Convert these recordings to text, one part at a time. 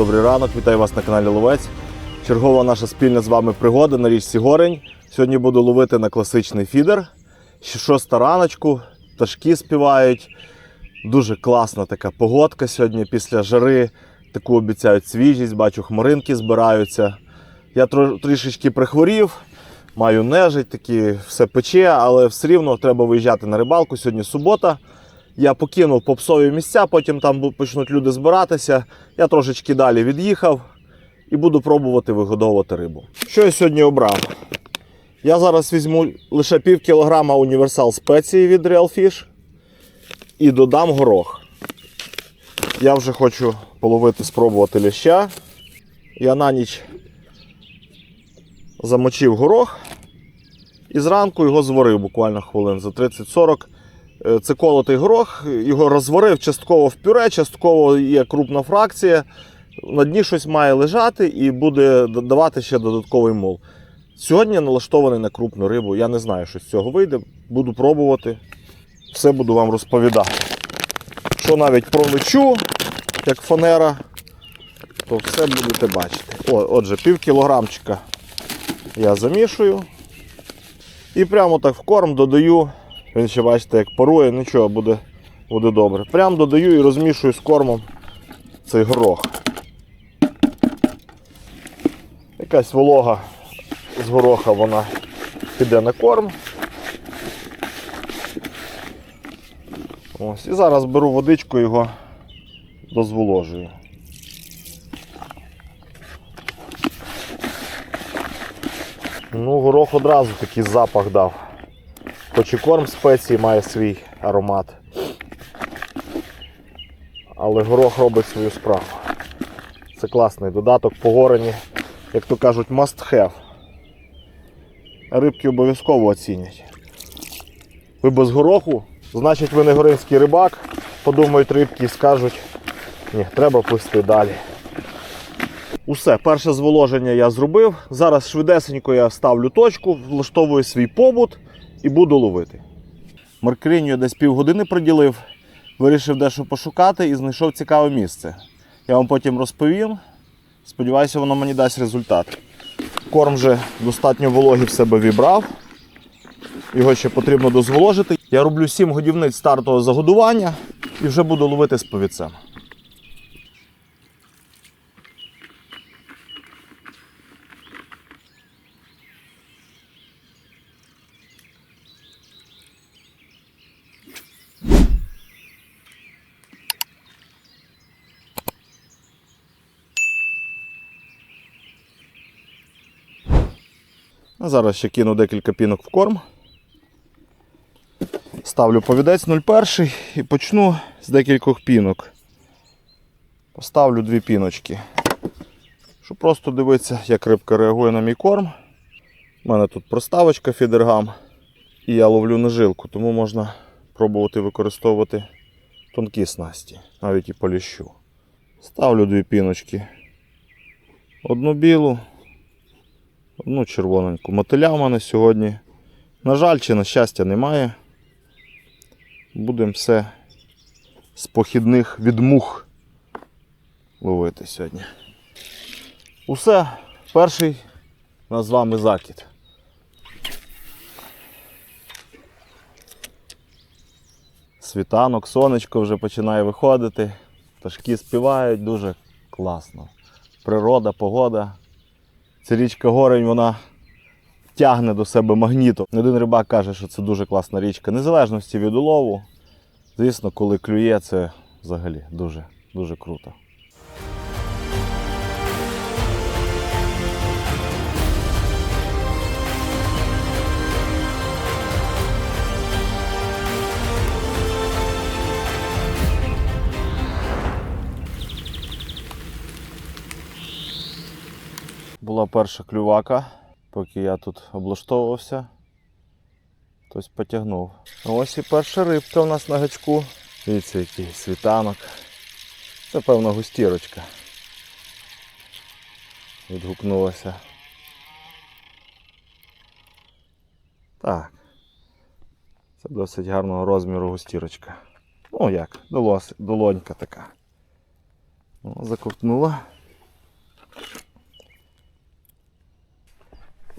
Добрий ранок, вітаю вас на каналі Ловець. Чергова наша спільна з вами пригода на річці Горень. Сьогодні буду ловити на класичний фідер. Шоста раночку, пташки співають. Дуже класна така погодка сьогодні після жари. Таку обіцяють свіжість, бачу, хмаринки збираються. Я трішечки прихворів, маю нежить, такі все пече, але все рівно треба виїжджати на рибалку. Сьогодні субота. Я покинув попсові місця, потім там почнуть люди збиратися. Я трошечки далі від'їхав і буду пробувати вигодовувати рибу. Що я сьогодні обрав? Я зараз візьму лише пів кілограма універсал спеції від Real Fish і додам горох. Я вже хочу половити, спробувати ляща. Я на ніч замочив горох і зранку його зварив буквально хвилин за 30-40. Е, Це колотий горох, його розварив частково в пюре, частково є крупна фракція. На дні щось має лежати і буде давати ще додатковий мул. Сьогодні я налаштований на крупну рибу. Я не знаю, що з цього вийде. Буду пробувати. Все буду вам розповідати. Що навіть пролечу, як фанера, то все будете бачити. О, отже, пів кілограмчика я замішую. І прямо так в корм додаю. Він ще бачите, як парує, нічого, буде, буде добре. Прям додаю і розмішую з кормом цей горох. Якась волога з гороха вона піде на корм. Ось, і зараз беру водичку його дозволожую. Ну, горох одразу такий запах дав. Хоч і корм спеції має свій аромат. Але горох робить свою справу. Це класний додаток по горені, як то кажуть, must have. Рибки обов'язково оцінять. Ви без гороху, значить ви не горинський рибак, подумають рибки і скажуть, ні, треба плисти далі. Усе, перше зволоження я зробив. Зараз швидесенько я ставлю точку, влаштовую свій побут і буду ловити. Маркриню десь півгодини приділив, вирішив дещо пошукати і знайшов цікаве місце. Я вам потім розповім. Сподіваюся, воно мені дасть результат. Корм вже достатньо вологі в себе вібрав. Його ще потрібно дозволожити. Я роблю 7 годівниць стартового загодування і вже буду ловити з повідцем. Зараз ще кину декілька пінок в корм. Ставлю повідець 01 і почну з декількох пінок. Поставлю дві піночки. Щоб просто дивитися, як рибка реагує на мій корм. У мене тут проставочка фідергам. І я ловлю на жилку, тому можна пробувати використовувати тонкі снасті, навіть і по ліщу. Ставлю дві піночки. Одну білу, одну червоненьку. Мотиля в мене сьогодні. На жаль, чи на щастя немає. Будемо все з похідних від мух ловити сьогодні. Усе, перший нас з вами закид. Світанок, сонечко вже починає виходити. Пташки співають дуже класно. Природа, погода. Ця річка Горень, вона тягне до себе магнітом. Один рибак каже, що це дуже класна річка. Незалежності від улову. Звісно, коли клює, це взагалі дуже, дуже круто. Була перша клювака, поки я тут облаштовувався. Хтось потягнув. Ось і перша рибка у нас на гачку. Дивіться, який світанок. Це певна густірочка. Відгукнулася. Так. Це досить гарного розміру густірочка. Ну як, долонька така. Заковтнула.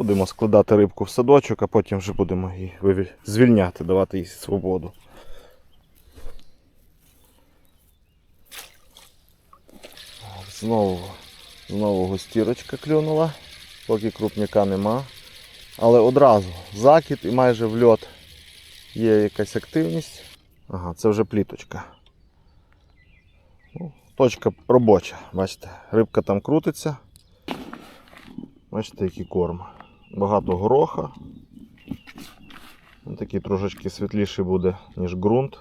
Будемо складати рибку в садочок, а потім вже будемо її звільняти, давати їй свободу. Знову, знову гостірочка клюнула, поки крупняка нема. Але одразу закид і майже в льот є якась активність. Ага, це вже пліточка. Ну, точка робоча. Бачите, рибка там крутиться. Бачите, який корм. Багато гороха. Він Такий трошечки світліший буде, ніж ґрунт.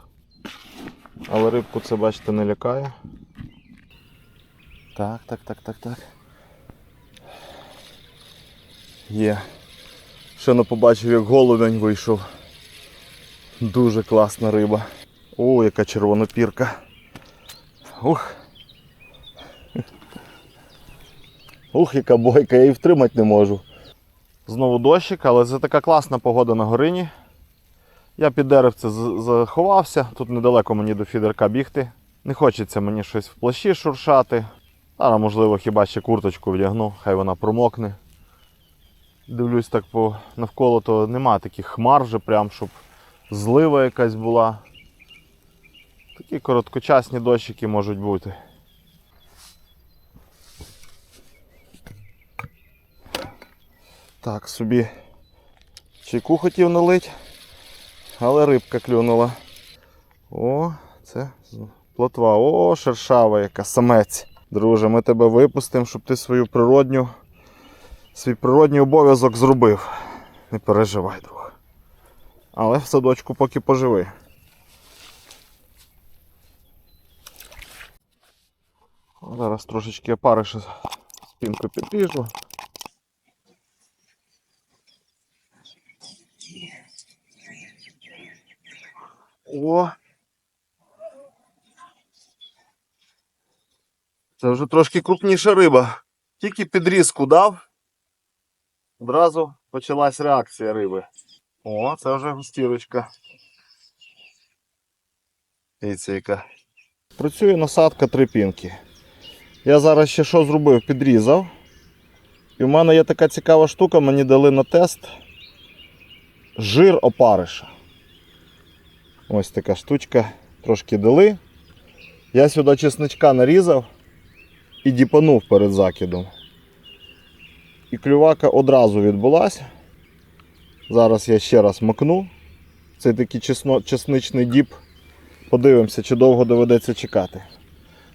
Але рибку це, бачите, не лякає. Так, так, так, так, так. Є. Ще не побачив, як голубень вийшов. Дуже класна риба. О, яка червонопірка. Ух. Ух, яка бойка, я її втримати не можу. Знову дощик, але це така класна погода на горині. Я під деревце заховався, тут недалеко мені до фідерка бігти. Не хочеться мені щось в плащі шуршати. Зараз, можливо, хіба ще курточку вдягну, хай вона промокне. Дивлюсь так по навколо, то нема таких хмар вже прям, щоб злива якась була. Такі короткочасні дощики можуть бути. Так, собі чайку хотів налить, але рибка клюнула. О, це плотва. О, шершава яка, самець. Друже, ми тебе випустимо, щоб ти свою природню, свій природній обов'язок зробив. Не переживай, друг. Але в садочку поки поживи. Зараз трошечки опариша спинку підріжу. О! Це вже трошки крупніша риба. Тільки підрізку дав. Одразу почалась реакція риби. О, це вже густірочка. Дивіться яка. Працює насадка три пінки. Я зараз ще що зробив? Підрізав. І в мене є така цікава штука, мені дали на тест жир опариша. Ось така штучка. Трошки дали. Я сюди чесничка нарізав і діпанув перед закидом. І клювака одразу відбулася. Зараз я ще раз макну. Це такий чесно, чесничний діп. Подивимося, чи довго доведеться чекати.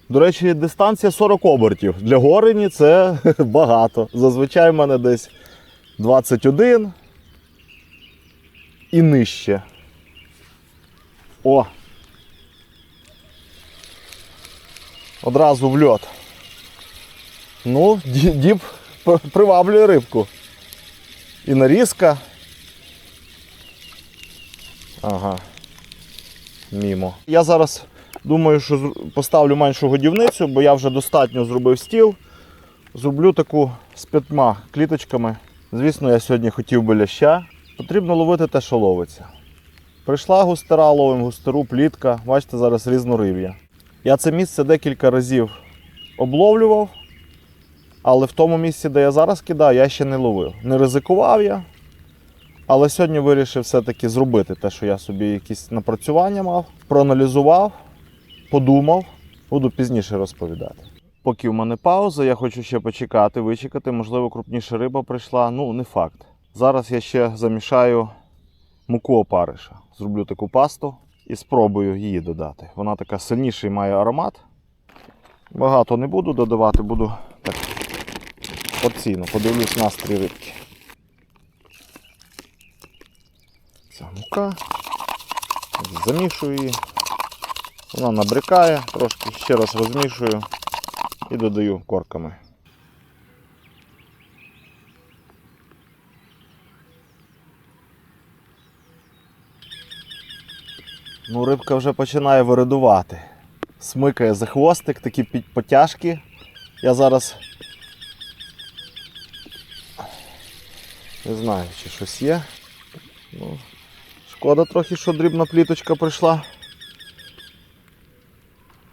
До речі, дистанція 40 обертів. Для горені це багато. Зазвичай в мене десь 21 і нижче. О! Одразу в льот. Ну, ді- діп приваблює рибку. І нарізка. Ага. Мімо. Я зараз думаю, що поставлю меншу годівницю, бо я вже достатньо зробив стіл. Зроблю таку з п'ятьма кліточками. Звісно, я сьогодні хотів би ляща. Потрібно ловити те, що ловиться. Прийшла густера, ловим густеру, плітка. Бачите, зараз різнорив'я. Я це місце декілька разів обловлював, але в тому місці, де я зараз кидаю, я ще не ловив. Не ризикував я. Але сьогодні вирішив все-таки зробити те, що я собі якісь напрацювання мав, проаналізував, подумав, буду пізніше розповідати. Поки в мене пауза, я хочу ще почекати, вичекати. Можливо, крупніша риба прийшла. Ну, не факт. Зараз я ще замішаю муку опариша. Зроблю таку пасту і спробую її додати. Вона така сильніший має аромат. Багато не буду додавати, буду так порційно, подивлюсь настрій рибки. Ця мука. Замішую її. Вона набрикає, трошки ще раз розмішую і додаю корками. Ну, рибка вже починає виридувати. Смикає за хвостик, такі потяжки. Я зараз не знаю, чи щось є. Ну, шкода трохи, що дрібна пліточка прийшла.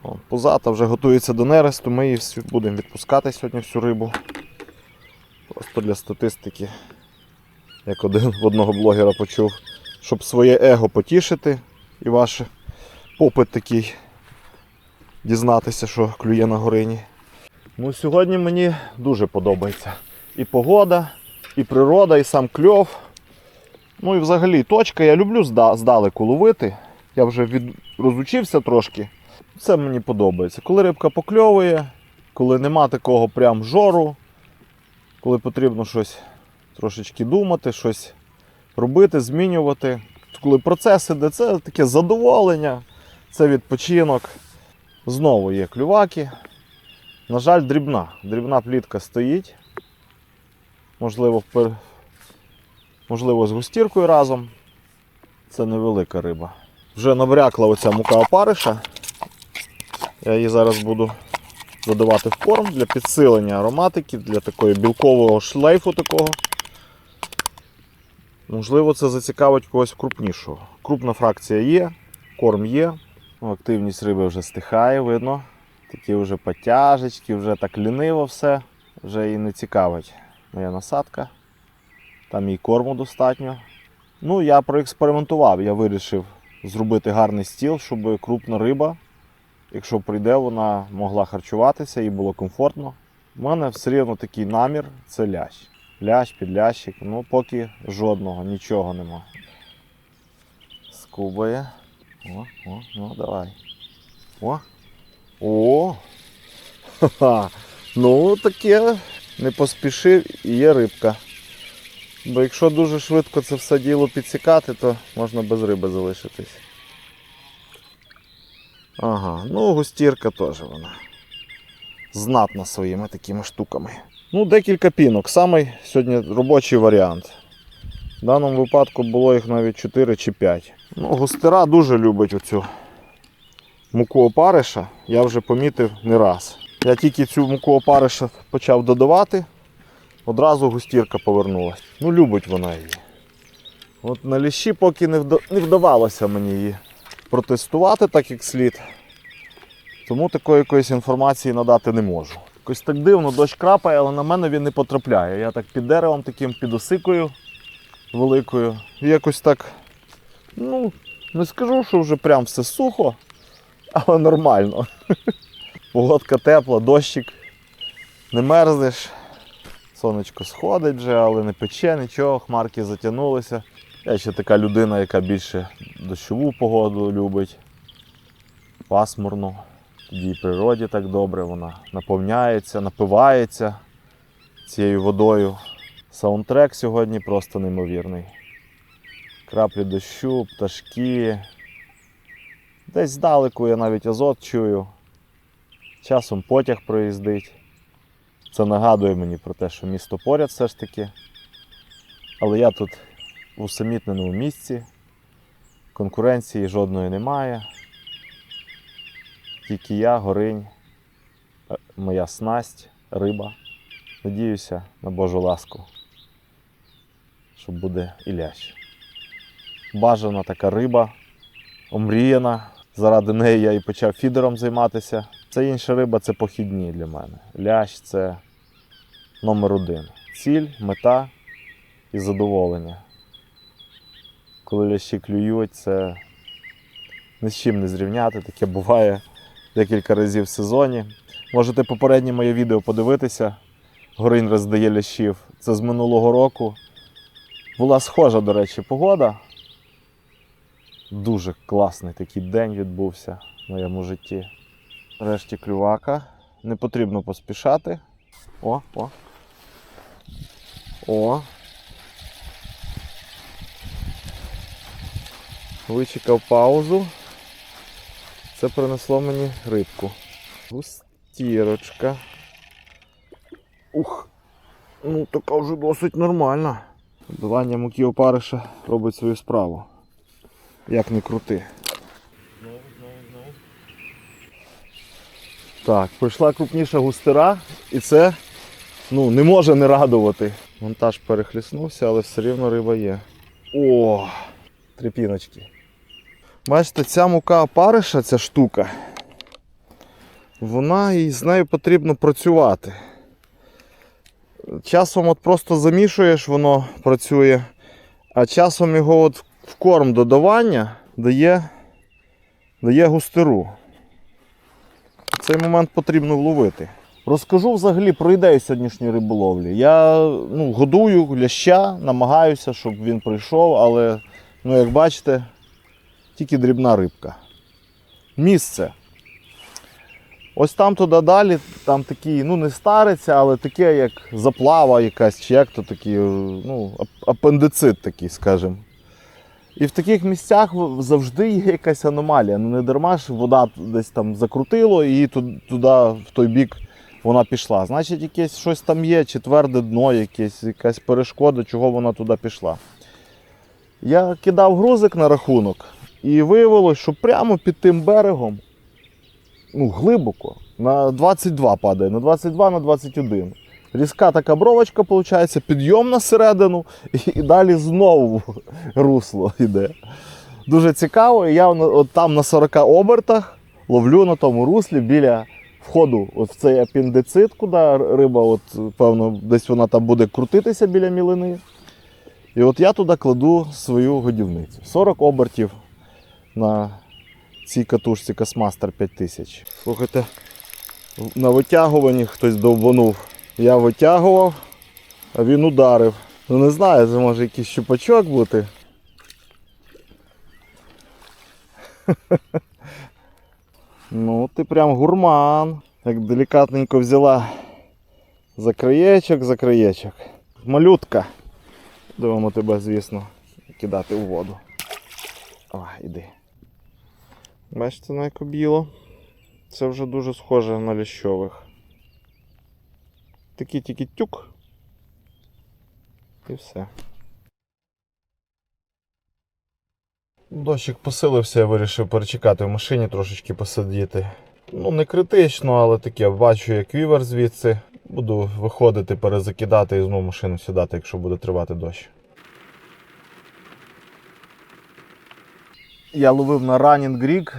О, Пузата вже готується до нересту, ми її будемо відпускати сьогодні всю рибу. Просто для статистики, як один в одного блогера почув, щоб своє его потішити і ваш попит такий дізнатися, що клює на горині. Ну, сьогодні мені дуже подобається. І погода, і природа, і сам кльов. Ну і взагалі точка. Я люблю здалеку ловити. Я вже від... розучився трошки. Це мені подобається. Коли рибка покльовує, коли нема такого прям жору, коли потрібно щось трошечки думати, щось робити, змінювати. Коли процес іде, це таке задоволення, це відпочинок. Знову є клюваки. На жаль, дрібна. Дрібна плітка стоїть. Можливо. Можливо, з густіркою разом. Це невелика риба. Вже набрякла оця мука опариша. Я її зараз буду додавати в корм для підсилення ароматики, для такого білкового шлейфу такого. Можливо, це зацікавить когось крупнішого. Крупна фракція є, корм є. Ну, Активність риби вже стихає, видно. Такі вже потяжечки, вже так ліниво все, вже і не цікавить моя насадка. Там і корму достатньо. Ну, я проекспериментував, я вирішив зробити гарний стіл, щоб крупна риба, якщо прийде, вона могла харчуватися і було комфортно. У мене все рівно такий намір це лящ. Лящ, підлящик, ну поки жодного, нічого нема. Скубає. О, о, ну давай. О. О! Ха-ха. Ну, таке не поспішив і є рибка. Бо якщо дуже швидко це все діло підсікати, то можна без риби залишитись. Ага, ну густірка теж вона. Знатна своїми такими штуками. Ну, декілька пінок. Самий сьогодні робочий варіант. В даному випадку було їх навіть 4 чи 5. Ну, густера дуже любить оцю муку опариша. Я вже помітив не раз. Я тільки цю муку опариша почав додавати, одразу густірка повернулася. Ну, любить вона її. От на ліщі поки не вдавалося мені її протестувати так як слід. Тому такої якоїсь інформації надати не можу. Якось так дивно, дощ крапає, але на мене він не потрапляє. Я так під деревом таким під осикою великою. І якось так, ну, не скажу, що вже прям все сухо, але нормально. Погодка тепла, дощик, не мерзнеш. Сонечко сходить вже, але не пече нічого, хмарки затягнулися. Я ще така людина, яка більше дощову погоду любить, пасмурну. І природі так добре, вона наповняється, напивається цією водою. Саундтрек сьогодні просто неймовірний. Краплі дощу, пташки. Десь здалеку я навіть азот чую. Часом потяг проїздить. Це нагадує мені про те, що місто поряд все ж таки. Але я тут в усамітненому місці. Конкуренції жодної немає. Тільки я, горинь, е, моя снасть, риба. Надіюся на Божу ласку, що буде і лящ. Бажана така риба, омріяна. Заради неї я і почав фідером займатися. Це інша риба це похідні для мене. Лящ це номер один. Ціль, мета і задоволення. Коли лящі клюють, це ні з чим не зрівняти. Таке буває декілька разів в сезоні. Можете попереднє моє відео подивитися. Горинь роздає лящів. Це з минулого року. Була схожа, до речі, погода. Дуже класний такий день відбувся в моєму житті. Решті клювака. Не потрібно поспішати. О, о. О. Вичекав паузу. Це принесло мені рибку. Густірочка. Ух. Ну, така вже досить нормальна. Додавання муки опариша робить свою справу. Як не крути. Знову, знову, знову. Так, прийшла крупніша густера, і це ну, не може не радувати. Монтаж перехліснувся, але все рівно риба є. О! Три піночки. Бачите, ця мука опариша, ця штука. вона і з нею потрібно працювати. Часом от просто замішуєш, воно працює, а часом його от в корм додавання дає, дає густеру. Цей момент потрібно вловити. Розкажу взагалі про ідею сьогоднішньої риболовлі. Я ну, годую ляща, намагаюся, щоб він прийшов, але, ну, як бачите, тільки дрібна рибка. Місце. Ось там туди далі, там такий, ну не стариця, але таке, як заплава якась, чи як то такий, ну, апендицит такий, скажімо. І в таких місцях завжди є якась аномалія. Ну не дарма ж вода десь там закрутило і туди, в той бік вона пішла. Значить, якесь щось там є, чи тверде дно, якесь, якась перешкода, чого вона туди пішла. Я кидав грузик на рахунок, і виявилось, що прямо під тим берегом, ну, глибоко, на 22 падає, на 22, на 21. Різка така бровочка, виходить, підйом на середину, і, далі знову русло йде. Дуже цікаво, і я от там на 40 обертах ловлю на тому руслі біля входу от в цей апендицит, куди риба, от, певно, десь вона там буде крутитися біля мілини. І от я туди кладу свою годівницю. 40 обертів на цій катушці Космастер 5000. Слухайте, на витягуванні хтось довбанув. Я витягував, а він ударив. Ну не знаю, це може якийсь щупачок бути. Ну, ти прям гурман. Як делікатненько взяла за краєчок, за краєчок. Малютка. Будемо тебе, звісно, кидати у воду. О, іди. Бачите, на біло. Це вже дуже схоже на ліщових. Такий тільки тюк. І все. Дощик посилився, я вирішив перечекати в машині, трошечки посидіти. Ну, не критично, але таке бачу, як вівер звідси. Буду виходити, перезакидати і знову машину сідати, якщо буде тривати дощ. Я ловив на Running Greek.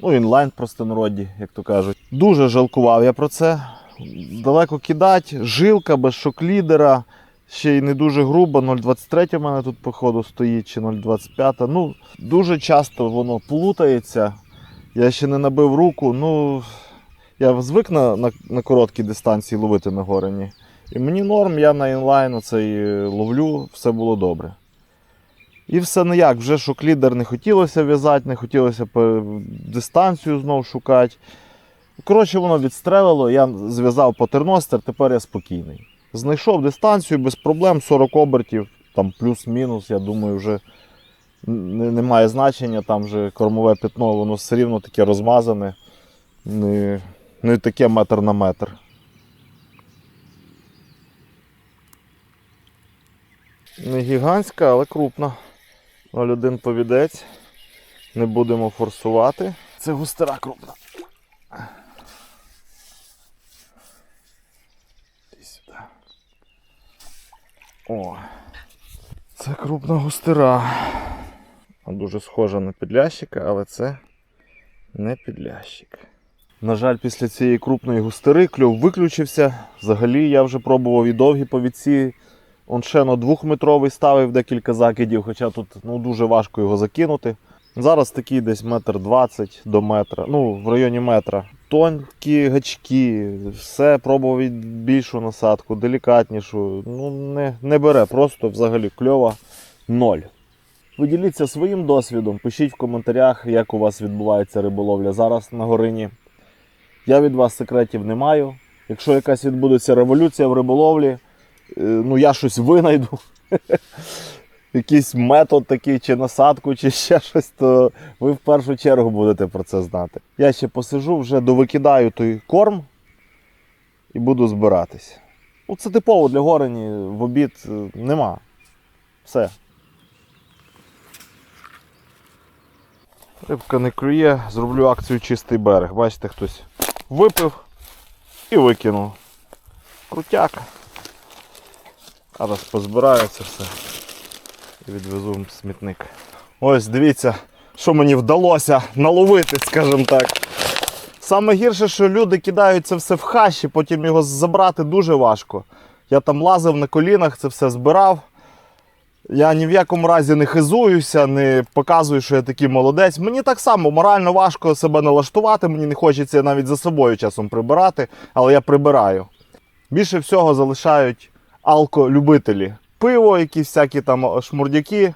Ну, інлайн простонароді, як то кажуть. Дуже жалкував я про це. Далеко кидати, жилка без шоклідера, ще й не дуже грубо. 0,23 у мене тут, походу, стоїть, чи 0,25. Ну, дуже часто воно плутається. Я ще не набив руку. Ну, я звик на, на, на короткій дистанції ловити на горені. І мені норм, я на інлайн оцей е, ловлю, все було добре. І все ніяк, вже шоклідер не хотілося в'язати, не хотілося дистанцію знову шукати. Коротше, воно відстрелило, я зв'язав патерностер, тепер я спокійний. Знайшов дистанцію без проблем, 40 обертів, там плюс-мінус, я думаю, вже не, не має значення, там вже кормове пятно, воно все рівно таке розмазане, не, не таке метр на метр. Не гігантська, але крупна. 0,1 повідець. Не будемо форсувати. Це густера крупна. Іди сюди. О. Це крупна густера. Дуже схожа на підлящика, але це не підлящик. На жаль, після цієї крупної густери кльов виключився. Взагалі я вже пробував і довгі повідці. Он ще на двохметровий ставив декілька закидів, хоча тут ну, дуже важко його закинути. Зараз такий десь метр двадцять до метра, ну в районі метра. Тонкі гачки, все пробував більшу насадку, делікатнішу. Ну не, не бере, просто взагалі кльова ноль. Поділіться своїм досвідом, пишіть в коментарях, як у вас відбувається риболовля зараз на горині. Я від вас секретів не маю. Якщо якась відбудеться революція в риболовлі, ну я щось винайду. Якийсь метод такий, чи насадку, чи ще щось, то ви в першу чергу будете про це знати. Я ще посижу, вже довикидаю той корм і буду збиратись. Ну, це типово для горені, в обід е, нема. Все. Рибка не клює, зроблю акцію чистий берег. Бачите, хтось випив і викинув. Крутяк. Зараз позбираю це все і відвезу смітник. Ось дивіться, що мені вдалося наловити, скажімо так. Саме гірше, що люди кидають це все в хащі, потім його забрати дуже важко. Я там лазив на колінах, це все збирав. Я ні в якому разі не хизуюся, не показую, що я такий молодець. Мені так само морально важко себе налаштувати, мені не хочеться навіть за собою часом прибирати, але я прибираю. Більше всього залишають алколюбителі. Пиво, якісь всякі там шмурдяки,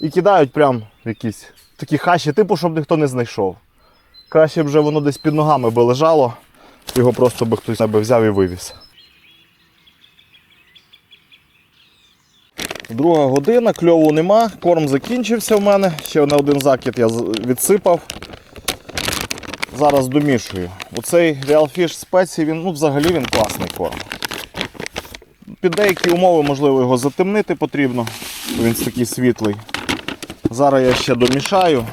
і кидають прям якісь такі хащі, типу, щоб ніхто не знайшов. Краще б вже воно десь під ногами би лежало, його просто би хтось себе взяв і вивіз. Друга година, кльову нема, корм закінчився в мене. Ще на один закид я відсипав. Зараз домішую. Оцей Real Fish спеції, він, ну, взагалі він класний корм. Під деякі умови, можливо, його затемнити потрібно, він такий світлий. Зараз я ще домішаю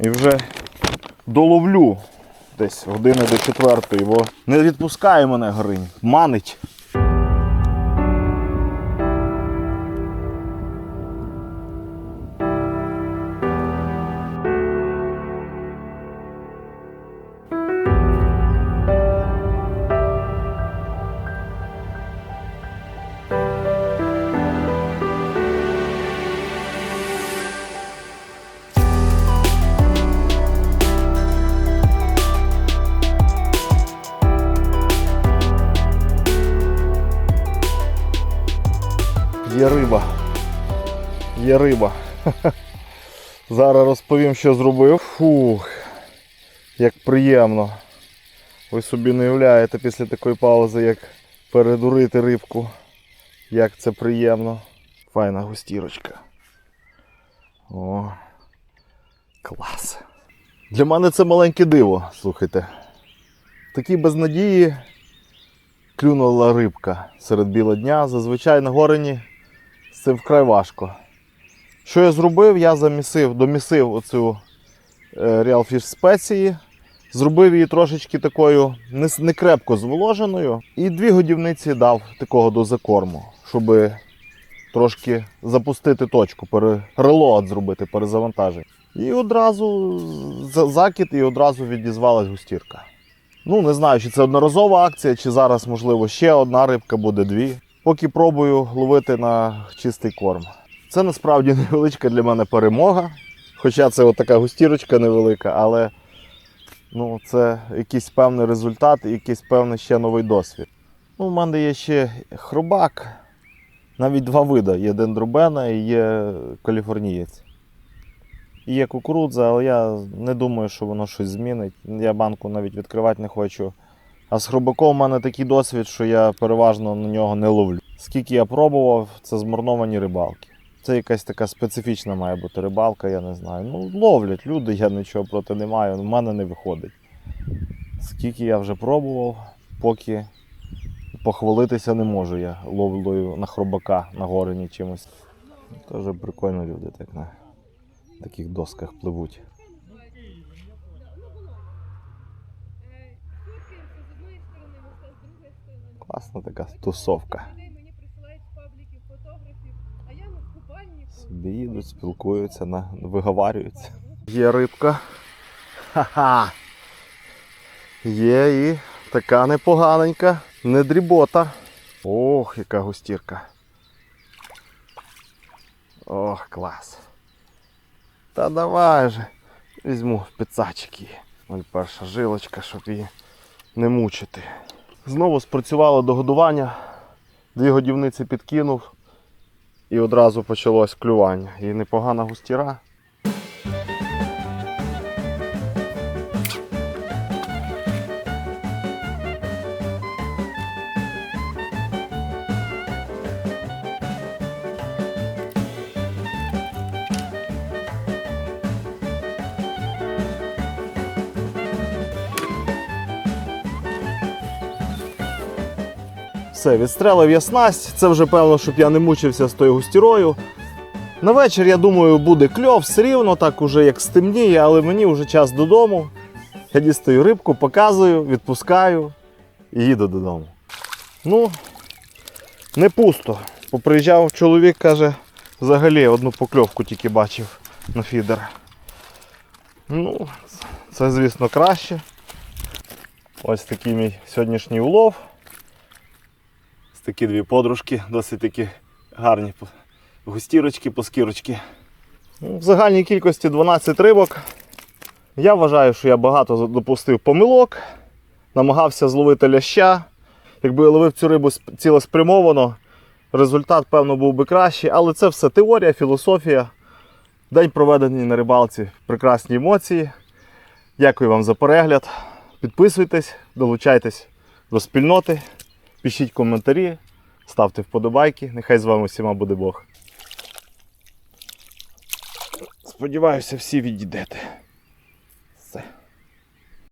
і вже доловлю десь години до четвертої, бо не відпускає мене гринь, манить. Є риба. Зараз розповім, що зробив. Фух, як приємно. Ви собі не уявляєте після такої паузи, як передурити рибку. Як це приємно. Файна густірочка. О, клас. Для мене це маленьке диво, слухайте. Такі безнадії клюнула рибка серед біла дня. Зазвичай на горені з цим вкрай важко. Що я зробив? Я замісив, домісив оцю е, Real Fish спеції, зробив її трошечки такою не, крепко зволоженою. І дві годівниці дав такого до закорму, щоб трошки запустити точку, релоад зробити, перезавантаження. І одразу за- закид, і одразу відізвалась густірка. Ну, не знаю, чи це одноразова акція, чи зараз, можливо, ще одна рибка буде дві. Поки пробую ловити на чистий корм. Це насправді невеличка для мене перемога. Хоча це така густірочка невелика, але ну, це якийсь певний результат і якийсь певний ще новий досвід. Ну, у мене є ще хробак, навіть два види: є дендробена і є каліфорнієць. Є кукурудза, але я не думаю, що воно щось змінить. Я банку навіть відкривати не хочу. А з хробаком у мене такий досвід, що я переважно на нього не ловлю. Скільки я пробував, це змарновані рибалки. Це якась така специфічна має бути рибалка, я не знаю. Ну, ловлять люди, я нічого проти не маю, в мене не виходить. Скільки я вже пробував, поки похвалитися не можу я ловлею на хробака на горені чимось. Теж прикольно люди так на таких досках пливуть. Класна така тусовка. Людей мені присилають з пабліків фотографів, а я на купальні. Собі їдуть, спілкуються, на... виговарюються. Є рибка. Ха-ха. Є і така непоганенька, не дрібота. Ох, яка густірка. Ох, клас. Та давай же. Візьму в пицачки. Ось перша жилочка, щоб її не мучити. Знову спрацювало до годування. Дві годівниці підкинув і одразу почалось клювання. І непогана густіра. Все, відстрелив я снасть. Це вже певно, щоб я не мучився з тою густірою. На вечір, я думаю, буде кльов, все рівно, так уже як стемніє, але мені вже час додому. Я дістаю рибку, показую, відпускаю і їду додому. Ну, не пусто. Поприїжджав чоловік, каже, взагалі одну покльовку тільки бачив на фідер. Ну, Це, звісно, краще. Ось такий мій сьогоднішній улов. Такі дві подружки, досить такі гарні густірочки, поскірочки. Ну, В загальній кількості 12 рибок. Я вважаю, що я багато допустив помилок, намагався зловити ляща. Якби я ловив цю рибу цілеспрямовано, результат, певно, був би кращий, але це все теорія, філософія. День проведений на рибалці, прекрасні емоції. Дякую вам за перегляд. Підписуйтесь, долучайтесь до спільноти, пишіть коментарі, ставте вподобайки. Нехай з вами всіма буде Бог. Сподіваюся, всі відійдете.